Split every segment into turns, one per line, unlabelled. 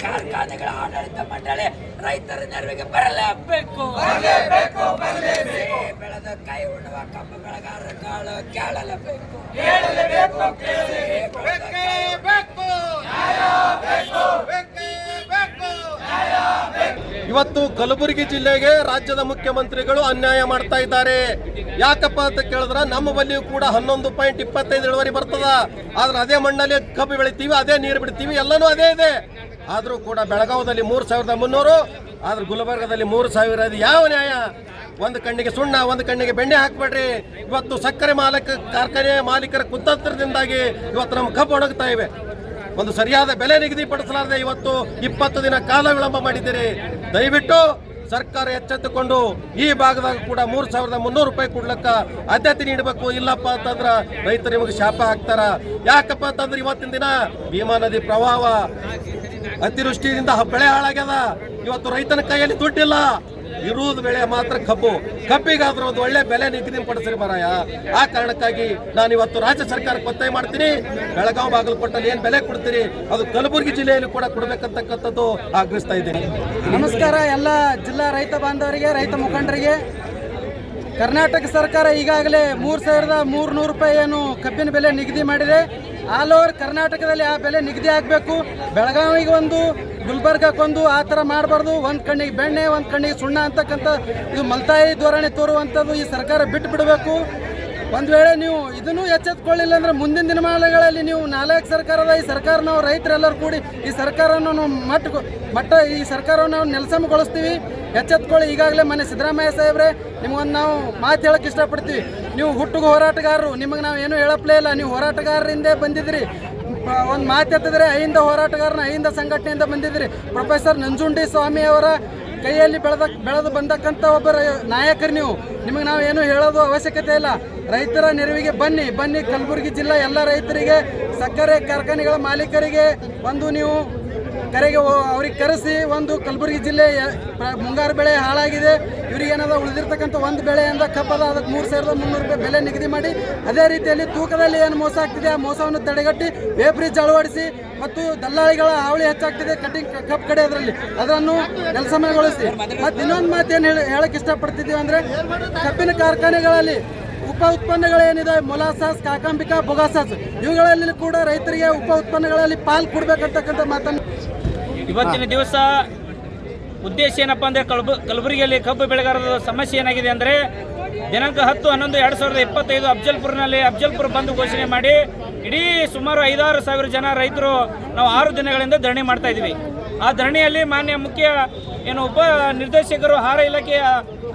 ಕಾರ್ಖಾನೆಗಳ ಆಡಳಿತ ಮಂಡಳಿ ರೈತರ ನೆರವಿಗೆ ಬರಲೇಬೇಕು. ಬೆಳೆದ ಕೈ ಉಣ್ಣುವ ಕಬ್ಬು ಬೆಳೆಗಾರರ ಕಾಳು ಕೇಳಲೇಬೇಕು
ಇವತ್ತು ಕಲಬುರಗಿ ಜಿಲ್ಲೆಗೆ ರಾಜ್ಯದ ಮುಖ್ಯಮಂತ್ರಿಗಳು ಅನ್ಯಾಯ ಮಾಡ್ತಾ ಇದ್ದಾರೆ. ಯಾಕಪ್ಪ ಅಂತ ಕೇಳಿದ್ರೆ ನಮ್ಮ ಬಲ್ಲಿಯೂ ಕೂಡ ಹನ್ನೊಂದು ಪಾಯಿಂಟ್ ಇಪ್ಪತ್ತೈದು ಇಳುವರಿ ಬರ್ತದ. ಆದ್ರೆ ಅದೇ ಮಣ್ಣಲ್ಲಿ ಕಬ್ಬು ಬೆಳಿತೀವಿ ಅದೇ ನೀರು ಬಿಡ್ತೀವಿ ಎಲ್ಲನೂ ಅದೇ ಇದೆ. ಆದರೂ ಕೂಡ ಬೆಳಗಾವದಲ್ಲಿ ಮೂರು ಸಾವಿರದ ಮುನ್ನೂರು, ಆದ್ರೆ ಗುಲ್ಬರ್ಗದಲ್ಲಿ ಮೂರು ಸಾವಿರ. ಅದು ಯಾವ ನ್ಯಾಯ? ಒಂದು ಕಣ್ಣಿಗೆ ಸುಣ್ಣ, ಒಂದು ಕಣ್ಣಿಗೆ ಬೆಣ್ಣೆ ಹಾಕ್ಬೇಡ್ರಿ. ಇವತ್ತು ಸಕ್ಕರೆ ಮಾಲಕ ಕಾರ್ಖಾನೆ ಮಾಲೀಕರ ಕುತಂತ್ರದಿಂದಾಗಿ ಇವತ್ತು ನಮ್ಮ ಕಬ್ಬು ಒಣಗ್ತಾ ಇವೆ. ಒಂದು ಸರಿಯಾದ ಬೆಲೆ ನಿಗದಿಪಡಿಸಲಾರದೆ ಇವತ್ತು ಇಪ್ಪತ್ತು ದಿನ ಕಾಲ ವಿಳಂಬ ಮಾಡಿದ್ದೀರಿ. ದಯವಿಟ್ಟು ಸರ್ಕಾರ ಎಚ್ಚೆತ್ತುಕೊಂಡು ಈ ಭಾಗದಾಗ ಕೂಡ ಮೂರು ಸಾವಿರದ ಮುನ್ನೂರು ರೂಪಾಯಿ ಕೊಡ್ಲಕ್ಕ ಆದ್ಯತೆ ನೀಡಬೇಕು. ಇಲ್ಲಪ್ಪ ಅಂತಂದ್ರ ರೈತರು ನಿಮಗೆ ಶಾಪ ಹಾಕ್ತಾರ. ಯಾಕಪ್ಪ ಅಂತಂದ್ರೆ ಇವತ್ತಿನ ದಿನ ಭೀಮಾ ನದಿ ಪ್ರವಾಹ. ಅತಿವೃಷ್ಟಿಯಿಂದ ಬೆಳೆ ಹಾಳಾಗ್ಯದ. ಇವತ್ತು ರೈತನ ಕೈಯಲ್ಲಿ ದುಡ್ಡಿಲ್ಲ. ಇರುವುದು ಬೆಳೆ ಮಾತ್ರ ಕಬ್ಬು. ಕಬ್ಬಿಗಾದ್ರೂ ಒಂದು ಒಳ್ಳೆ ಬೆಲೆ ನಿಗದಿಪಡಿಸ್ರಿ ಮರಾಯ. ಆ ಕಾರಣಕ್ಕಾಗಿ ನಾನು ಇವತ್ತು ರಾಜ್ಯ ಸರ್ಕಾರಕ್ಕೆ ಒತ್ತಾಯ ಮಾಡ್ತೀನಿ. ಬೆಳಗಾವಿ ಬಾಗಲಕೋಟಲ್ಲಿ ಏನು ಬೆಲೆ ಕೊಡ್ತೀರಿ? ಅದು ಕಲಬುರಗಿ ಜಿಲ್ಲೆಯಲ್ಲಿ ಕೂಡ ಕೊಡಬೇಕಂತಕ್ಕಂಥದ್ದು ಆಗ್ರಹಿಸ್ತಾ ಇದ್ದೀನಿ.
ನಮಸ್ಕಾರ ಎಲ್ಲ ಜಿಲ್ಲಾ ರೈತ ಬಾಂಧವರಿಗೆ, ರೈತ ಮುಖಂಡರಿಗೆ. ಕರ್ನಾಟಕ ಸರ್ಕಾರ ಈಗಾಗಲೇ ಮೂರು ಸಾವಿರದ ಮೂರುನೂರು ರೂಪಾಯಿ ಏನು ಕಬ್ಬಿನ ಬೆಲೆ ನಿಗದಿ ಮಾಡಿದೆ. ಆಲ್ ಓವರ್ ಕರ್ನಾಟಕದಲ್ಲಿ ಆ ಬೆಲೆ ನಿಗದಿ ಆಗಬೇಕು. ಬೆಳಗಾವಿಗೆ ಒಂದು ಗುಲ್ಬರ್ಗಕ್ಕೊಂದು ಆ ಥರ ಮಾಡಬಾರ್ದು. ಒಂದು ಕಣ್ಣಿಗೆ ಬೆಣ್ಣೆ, ಒಂದು ಕಣ್ಣಿಗೆ ಸುಣ್ಣ ಅಂತಕ್ಕಂಥ ಇದು ಮಲ್ತಾಯಿ ಧೋರಣೆ ತೋರುವಂಥದ್ದು ಈ ಸರ್ಕಾರ ಬಿಟ್ಟು ಬಿಡಬೇಕು. ಒಂದು ವೇಳೆ ನೀವು ಇದನ್ನು ಎಚ್ಚೆತ್ಕೊಳ್ಳಿಲ್ಲ ಅಂದರೆ ಮುಂದಿನ ದಿನಮಾನಗಳಲ್ಲಿ ನೀವು ನಾಲ್ಕು ಸರ್ಕಾರದ, ಈ ಸರ್ಕಾರ ನಾವು ರೈತರೆಲ್ಲರೂ ಕೂಡಿ ಈ ಸರ್ಕಾರವನ್ನು ನಾವು ಮಟ್ಟ ಮಟ್ಟ, ಈ ಸರ್ಕಾರವನ್ನು ನಾವು ನೆಲಸಮಗೊಳಿಸ್ತೀವಿ ಎಚ್ಚೆತ್ಕೊಳ್ಳಿ. ಈಗಾಗಲೇ ಮನೆ ಸಿದ್ದರಾಮಯ್ಯ ಸಾಹೇಬ್ರೆ, ನಿಮಗೊಂದು ನಾವು ಮಾತು ಹೇಳೋಕ್ಕೆ ಇಷ್ಟಪಡ್ತೀವಿ. ನೀವು ಹುಟ್ಟುಗ ಹೋರಾಟಗಾರರು, ನಿಮಗೆ ನಾವು ಏನು ಹೇಳಪ್ಲೇ ಇಲ್ಲ. ನೀವು ಹೋರಾಟಗಾರರಿಂದೇ ಬಂದಿದ್ರಿ ಒಂದು ಮಾತು ಎತ್ತಿದ್ರೆ ಅಹಿಂದ ಹೋರಾಟಗಾರನ ಅಹಿಂದ ಸಂಘಟನೆಯಿಂದ ಬಂದಿದ್ರಿ ಪ್ರೊಫೆಸರ್ ನಂಜುಂಡಿ ಸ್ವಾಮಿ ಅವರ ಕೈಯಲ್ಲಿ ಬೆಳೆದ, ಬೆಳೆದು ಬಂದಕ್ಕಂಥ ಒಬ್ಬರ ನಾಯಕರು ನೀವು. ನಿಮಗೆ ನಾವು ಏನು ಹೇಳೋದು ಅವಶ್ಯಕತೆ ಇಲ್ಲ. ರೈತರ ನೆರವಿಗೆ ಬನ್ನಿ ಬನ್ನಿ ಕಲಬುರಗಿ ಜಿಲ್ಲಾ ಎಲ್ಲ ರೈತರಿಗೆ, ಸಕ್ಕರೆ ಕಾರ್ಖಾನೆಗಳ ಮಾಲೀಕರಿಗೆ ಒಂದು ನೀವು ಕರೆಗೆ ಅವ್ರಿಗೆ ಕರೆಸಿ ಒಂದು ಕಲಬುರಗಿ ಜಿಲ್ಲೆ ಮುಂಗಾರು ಬೆಳೆ ಹಾಳಾಗಿದೆ. ಇವ್ರಿಗೆ ಏನದ ಉಳಿದಿರ್ತಕ್ಕಂಥ ಒಂದು ಬೆಳೆಯಿಂದ ಕಪ್ಪದ ಅದಕ್ಕೆ ಮೂರು ಸಾವಿರದ ಮುನ್ನೂರು ರೂಪಾಯಿ ಬೆಲೆ ನಿಗದಿ ಮಾಡಿ, ಅದೇ ರೀತಿಯಲ್ಲಿ ತೂಕದಲ್ಲಿ ಏನು ಮೋಸ ಆಗ್ತಿದೆ, ಆ ಮೋಸವನ್ನು ತಡೆಗಟ್ಟಿ ವೇಬ್ರಿಜ್ ಅಳವಡಿಸಿ ಮತ್ತು ದಲ್ಲಾಳಿಗಳ ಹಾವಳಿ ಹೆಚ್ಚಾಗ್ತಿದೆ, ಕಟಿಂಗ್ ಕಪ್ ಕಡೆ ಅದರಲ್ಲಿ. ಅದನ್ನು ಕೆಲಸಮಯಗೊಳಿಸಿ ಮತ್ತು ಇನ್ನೊಂದು ಮಾತು ಏನು ಹೇಳಿ ಹೇಳಕ್ಕೆ ಇಷ್ಟಪಡ್ತಿದ್ದೀವಿ ಅಂದರೆ ಕಬ್ಬಿನ ಕಾರ್ಖಾನೆಗಳಲ್ಲಿ ಉಪ ಉತ್ಪನ್ನಗಳೇನಿದೆ? ಮೊಲಾಸಾಸ್, ಕಾಕಾಂಬಿಕಾ, ಬೊಗಾಸಾಸ್, ಇವುಗಳಲ್ಲಿ ಕೂಡ ರೈತರಿಗೆ ಉಪ ಉತ್ಪನ್ನಗಳಲ್ಲಿ ಪಾಲ್ ಕೊಡ್ಬೇಕಂತಕ್ಕಂಥ ಮಾತನ್ನು
ಇವತ್ತಿನ ದಿವಸ ಉದ್ದೇಶ ಏನಪ್ಪ ಅಂದ್ರೆ ಕಲಬು ಕಲಬುರಗಿಯಲ್ಲಿ ಕಬ್ಬು ಬೆಳೆಗಾರರ ಸಮಸ್ಯೆ ಏನಾಗಿದೆ ಅಂದರೆ ದಿನಾಂಕ ಹತ್ತು ಹನ್ನೊಂದು ಎರಡು ಸಾವಿರದ ಇಪ್ಪತ್ತೈದು ಅಫ್ಜಲ್ಪುರ್ನಲ್ಲಿ ಅಬ್ಜಲ್ಪುರ್ ಬಂದು ಘೋಷಣೆ ಮಾಡಿ ಇಡೀ ಸುಮಾರು ಐದಾರು ಸಾವಿರ ಜನ ರೈತರು ನಾವು ಆರು ದಿನಗಳಿಂದ ಧರಣಿ ಮಾಡ್ತಾ ಇದ್ದೀವಿ. ಆ ಧರಣಿಯಲ್ಲಿ ಮಾನ್ಯ ಮುಖ್ಯ ಏನು ಉಪ ನಿರ್ದೇಶಕರು, ಆಹಾರ ಇಲಾಖೆಯ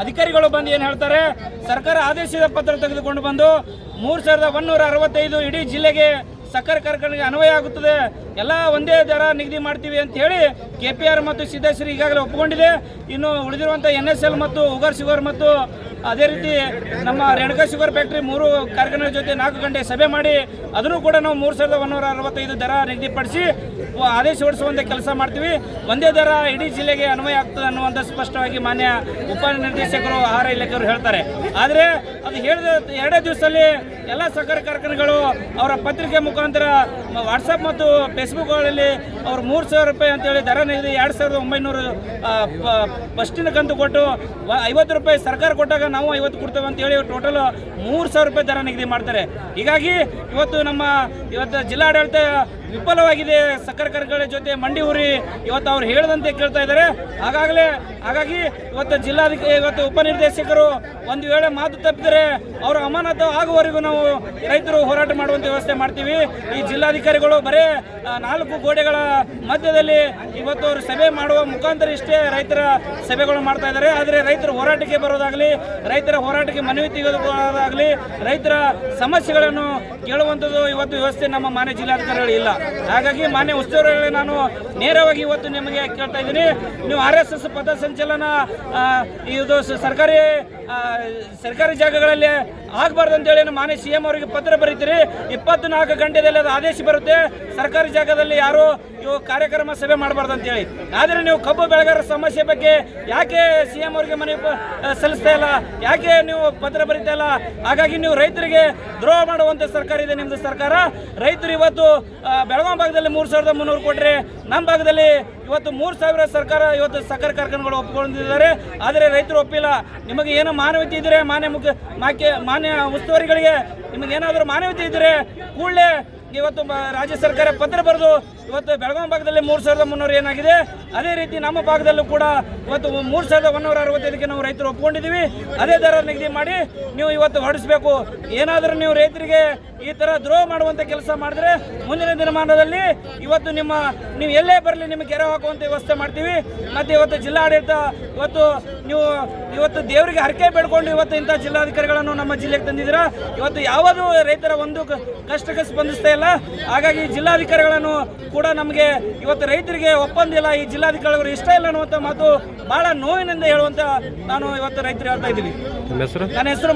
ಅಧಿಕಾರಿಗಳು ಬಂದು ಏನು ಹೇಳ್ತಾರೆ, ಸರ್ಕಾರ ಆದೇಶದ ಪತ್ರ ತೆಗೆದುಕೊಂಡು ಬಂದು ಮೂರು ಸಾವಿರದ ಒನ್ನೂರ ಅರವತ್ತೈದು ಇಡೀ ಜಿಲ್ಲೆಗೆ ಸಕ್ಕರೆ ಕಾರ್ಖಾನೆಗೆ ಅನ್ವಯ ಆಗುತ್ತದೆ. ಎಲ್ಲ ಒಂದೇ ದರ ನಿಗದಿ ಮಾಡ್ತೀವಿ ಅಂತ ಹೇಳಿ ಕೆ ಪಿ ಆರ್ ಮತ್ತು ಸಿದ್ದೇಶ್ವರಿ ಈಗಾಗಲೇ ಒಪ್ಪಿಕೊಂಡಿದೆ. ಇನ್ನು ಉಳಿದಿರುವಂಥ ಎನ್ ಎಸ್ ಎಲ್ ಮತ್ತು ಉಗರ್ ಶುಗರ್ ಮತ್ತು ಅದೇ ರೀತಿ ನಮ್ಮ ರೇಣುಕಾ ಶುಗರ್ ಫ್ಯಾಕ್ಟ್ರಿ ಮೂರು ಕಾರ್ಖಾನೆ ಜೊತೆ ನಾಲ್ಕು ಗಂಟೆ ಸಭೆ ಮಾಡಿ ಅದನ್ನು ಕೂಡ ನಾವು ಮೂರು ಸಾವಿರದ ಒಂದೂರ ಅರವತ್ತೈದು ದರ ನಿಗದಿಪಡಿಸಿ ಆದೇಶ ಹೊರಡಿಸುವಂತೆ ಕೆಲಸ ಮಾಡ್ತೀವಿ. ಒಂದೇ ದರ ಇಡೀ ಜಿಲ್ಲೆಗೆ ಅನ್ವಯ ಆಗ್ತದೆ ಅನ್ನುವಂಥ ಸ್ಪಷ್ಟವಾಗಿ ಮಾನ್ಯ ಉಪ ನಿರ್ದೇಶಕರು, ಆಹಾರ ಇಲಾಖೆಯವರು ಹೇಳ್ತಾರೆ. ಆದರೆ ಅದು ಹೇಳಿದ ಎರಡೇ ದಿವಸದಲ್ಲಿ ಎಲ್ಲ ಸಕ್ಕರೆ ಕಾರ್ಖಾನೆಗಳು ಅವರ ಪತ್ರಿಕೆ ಮುಖಾಂತರ ವಾಟ್ಸಪ್ ಮತ್ತು ಫೇಸ್ಬುಕ್ಗಳಲ್ಲಿ ಅವರು ಮೂರು ಸಾವಿರ ರೂಪಾಯಿ ಅಂತೇಳಿ ದರ ನಿಗದಿ ಎರಡು ಸಾವಿರದ ಒಂಬೈನೂರು ಫಸ್ಟಿನ ಕಂತು ಕೊಟ್ಟು ಐವತ್ತು ರೂಪಾಯಿ ಸರ್ಕಾರ ಕೊಟ್ಟಾಗ ನಾವು ಐವತ್ತು ಕೊಡ್ತೇವೆ ಅಂತೇಳಿ ಟೋಟಲ್ ಮೂರು ಸಾವಿರ ರೂಪಾಯಿ ದರ ನಿಗದಿ ಮಾಡ್ತಾರೆ. ಹೀಗಾಗಿ ಇವತ್ತು ನಮ್ಮ ಇವತ್ತು ಜಿಲ್ಲಾಡಳಿತ ವಿಫಲವಾಗಿದೆ. ಸಕ್ಕರೆ ಕಾರ್ಖಾನೆ ಜೊತೆ ಮಂಡಿ ಊರಿ ಇವತ್ತು ಅವ್ರು ಹೇಳದಂತೆ ಕೇಳ್ತಾ ಇದ್ದಾರೆ. ಹಾಗಾಗಲೇ, ಹಾಗಾಗಿ ಇವತ್ತು ಜಿಲ್ಲಾಧಿಕಾರಿ ಇವತ್ತು ಉಪನಿರ್ದೇಶಕರು ಒಂದು ವೇಳೆ ಮಾತು ತಪ್ಪಿದರೆ ಅವರ ಅಮಾನತು ಆಗುವವರೆಗೂ ನಾವು ರೈತರು ಹೋರಾಟ ಮಾಡುವಂತ ವ್ಯವಸ್ಥೆ ಮಾಡ್ತೀವಿ. ಈ ಜಿಲ್ಲಾಧಿಕಾರಿಗಳು ಬರೇ ನಾಲ್ಕು ಗೋಡೆಗಳ ಮಧ್ಯದಲ್ಲಿ ಇವತ್ತು ಅವರು ಸಭೆ ಮಾಡುವ ಮುಖಾಂತರ ಇಷ್ಟೇ ರೈತರ ಸಭೆಗಳು ಮಾಡ್ತಾ ಇದ್ದಾರೆ. ಆದರೆ ರೈತರು ಹೋರಾಟಕ್ಕೆ ಬರೋದಾಗಲಿ, ರೈತರ ಹೋರಾಟಕ್ಕೆ ಮನವಿ ತೆಗೆದುಕೊಳ್ಳೋದಾಗಲಿ, ರೈತರ ಸಮಸ್ಯೆಗಳನ್ನು ಕೇಳುವಂಥದ್ದು ಇವತ್ತು ವ್ಯವಸ್ಥೆ ನಮ್ಮ ಮಾನ್ಯ ಜಿಲ್ಲಾಧಿಕಾರಿಗಳು ಇಲ್ಲ. ಹಾಗಾಗಿ ಮಾನ್ಯ ಉಸ್ತುವಾರಿ ನಾನು ನೇರವಾಗಿ ಇವತ್ತು ನಿಮಗೆ ಕೇಳ್ತಾ ಇದ್ದೀನಿ. ನೀವು ಆರ್ ಎಸ್ ಎಸ್ ಪಥಸಂಚಲನ ಸಂಚಲನ ಇದು ಸರ್ಕಾರಿ ಸರ್ಕಾರಿ ಜಾಗಗಳಲ್ಲಿ ಆಗಬಾರ್ದು ಅಂತೇಳಿ ನಮ್ಮ ಮಾನ್ಯ ಸಿ ಎಂ ಅವರಿಗೆ ಪತ್ರ ಬರೀತೀರಿ. ಇಪ್ಪತ್ನಾಲ್ಕು ಗಂಟೆದಲ್ಲಿ ಅದು ಆದೇಶ ಬರುತ್ತೆ. ಸರ್ಕಾರಿ ಜಾಗದಲ್ಲಿ ಯಾರು ಇವು ಕಾರ್ಯಕ್ರಮ ಸಭೆ ಮಾಡಬಾರ್ದು ಅಂತೇಳಿ ಆದರೆ ನೀವು ಕಬ್ಬು ಬೆಳೆಗಾರರ ಸಮಸ್ಯೆ ಬಗ್ಗೆ ಯಾಕೆ ಸಿ ಎಂ ಅವರಿಗೆ ಮನವಿ ಸಲ್ಲಿಸ್ತಾ ಇಲ್ಲ? ಯಾಕೆ ನೀವು ಪತ್ರ ಬರೀತಾ ಇಲ್ಲ? ಹಾಗಾಗಿ ನೀವು ರೈತರಿಗೆ ದ್ರೋಹ ಮಾಡುವಂತ ಸರ್ಕಾರ ಇದೆ ನಿಮ್ದು ಸರ್ಕಾರ. ರೈತರು ಇವತ್ತು ಬೆಳಗಾವಿ ಭಾಗದಲ್ಲಿ ಮೂರು ಸಾವಿರದ ಮುನ್ನೂರು ಕೊಟ್ಟರೆ ನಮ್ಮ ಭಾಗದಲ್ಲಿ ಇವತ್ತು ಮೂರು ಸಾವಿರ ಸರ್ಕಾರ ಇವತ್ತು ಸಕ್ಕರೆ ಕಾರ್ಖಾನೆಗಳು ಒಪ್ಪಿಕೊಂಡಿದ್ದಾರೆ ಆದರೆ ರೈತರು ಒಪ್ಪಿಲ್ಲ. ನಿಮಗೆ ಏನೋ ಮಾನವೀಯತೆ ಇದ್ದರೆ ಮಾನ್ಯ ಮುಖ್ಯ ಮಾಕೆ ಮಾನ್ಯ ಉಸ್ತುವಾರಿಗಳಿಗೆ ನಿಮಗೆ ಏನಾದರೂ ಮಾನವತೆ ಇದ್ದರೆ ಕೂಡಲೇ ಇವತ್ತು ರಾಜ್ಯ ಸರ್ಕಾರ ಪತ್ರ ಬರೆದು ಇವತ್ತು ಬೆಳಗಾವಿ ಭಾಗದಲ್ಲಿ ಮೂರು ಸಾವಿರದ ಮುನ್ನೂರು ಏನಾಗಿದೆ? ಅದೇ ರೀತಿ ನಮ್ಮ ಭಾಗದಲ್ಲೂ ಕೂಡ ಇವತ್ತು ಮೂರು ಸಾವಿರದ ಒಂದೂರ ಅರವತ್ತೈದಕ್ಕೆ ನಾವು ರೈತರು ಒಪ್ಕೊಂಡಿದ್ದೀವಿ ಅದೇ ದರ ನಿಗದಿ ಮಾಡಿ ನೀವು ಇವತ್ತು ಹೊರಡಿಸಬೇಕು. ಏನಾದರೂ ನೀವು ರೈತರಿಗೆ ಈ ಥರ ದ್ರೋಹ ಮಾಡುವಂಥ ಕೆಲಸ ಮಾಡಿದ್ರೆ ಮುಂದಿನ ದಿನಮಾನದಲ್ಲಿ ಇವತ್ತು ನಿಮ್ಮ ನೀವು ಎಲ್ಲೇ ಬರಲಿ ನಿಮಗೆ ಕೆರೆ ಹಾಕುವಂಥ ವ್ಯವಸ್ಥೆ ಮಾಡ್ತೀವಿ. ಮತ್ತು ಇವತ್ತು ಜಿಲ್ಲಾಡಳಿತ ಇವತ್ತು ನೀವು ಇವತ್ತು ದೇವರಿಗೆ ಹರಕೆ ಬೇಡ್ಕೊಂಡು ಇವತ್ತು ಇಂಥ ಜಿಲ್ಲಾಧಿಕಾರಿಗಳನ್ನು ನಮ್ಮ ಜಿಲ್ಲೆಗೆ ತಂದಿದ್ದೀರಾ? ಇವತ್ತು ಯಾವುದೂ ರೈತರ ಒಂದು ಕಷ್ಟಕ್ಕೆ ಸ್ಪಂದಿಸ್ತಾ ಇಲ್ಲ. ಹಾಗಾಗಿ ಜಿಲ್ಲಾಧಿಕಾರಿಗಳನ್ನು ಕೂಡ ನಮಗೆ ಇವತ್ತು ರೈತರಿಗೆ ಒಪ್ಪಂದಿಲ್ಲ ಈ ಜಿಲ್ಲಾಧಿಕಾರಿಗಳು ಇಷ್ಟ ಇಲ್ಲ ಅನ್ನುವಂಥ ಮಾತು ಬಹಳ ನೋವಿನಿಂದ ಹೇಳುವಂತ ನಾನು ಇವತ್ತು ರೈತರು ಹೇಳ್ತಾ
ಇದ್ದೀನಿ
ನನ್ನ ಹೆಸರು